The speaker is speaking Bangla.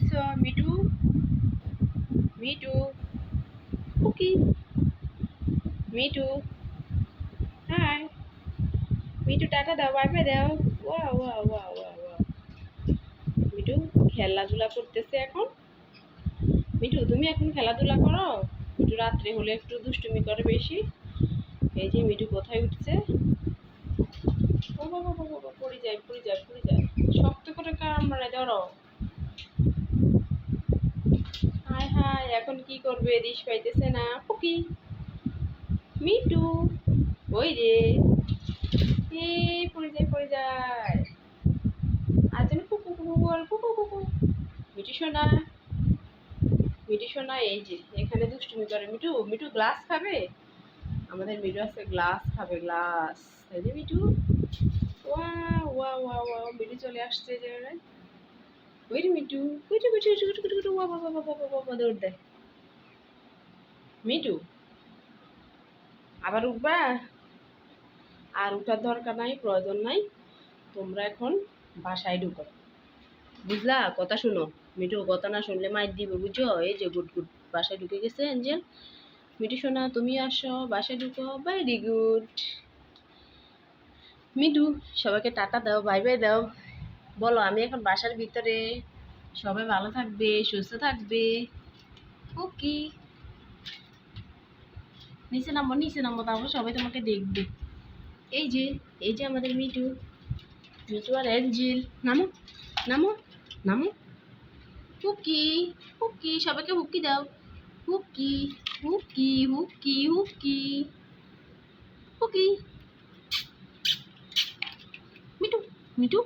উঠছ মিটু মিটু কুকি মিটু হাই মিটু টাটা দাও বাই বাই দাও। ওয়া ওয়া ওয়া ওয়া ওয়া মিটু খেলাধুলা করতেছে এখন। মিটু তুমি এখন খেলাধুলা করো? মিটু রাত্রে হলে একটু দুষ্টুমি করে বেশি। এই যে মিটু কোথায় উঠছে? ও বাবা বাবা পড়ে যায় পড়ে যায় পড়ে যায়। শক্ত করে কামড়ে ধরো। হায় হায়, এখন কি করবে? দিশ পাইতেছে না। পুকি মিটু ওই রে। এ, পড়ে যায় পড়ে যায়। আর যেন কুকু কুকু বল কুকু কুকু মিটু সোনা। মিটু সোনা, এই যে, এখানে দুষ্টুমি করে মিটু মিটু গ্লাস খাবে? আমাদের মিটু আছে গ্লাস খাবে গ্লাস তাই যে মিটু ওয়া ওয়া ওয়া ওয়া মিটু চলে আসছে যে রে মিটু মিটু মিটু মিটু মিটু ওয়া বাবা বাবা বাবা বাবা দৌড় দেয় মিটু আবার উঠবা আর উঠার দরকার নাই প্রয়োজন নাই তোমরা এখন বাসায় ঢুকো বুঝলা কথা শুনো মিটু কথা না শুনলে মাইর দিবে বুঝছ এই যে গুড গুড বাসায় ঢুকে গেছে অ্যাঞ্জেল মিটু সোনা তুমি আসো বাসায় ঢুকো ভেরি গুড মিটু সবাইকে টাটা দাও বাই বাই দাও বলো, আমি এখন বাসার ভিতরে। সবাই ভালো থাকবে, সুস্থ থাকবে। ওকে। নিচে নামো নিচে নামো, তারপর সবাই তোমাকে দেখবে। এই যে এই যে আমাদের মিটু মিটু আর অ্যাঞ্জেল। নামো নামো নামো। হুকি হুকি, সবাইকে হুকি দাও। হুকি হুকি হুকি হুকি। হুকি। Me too me too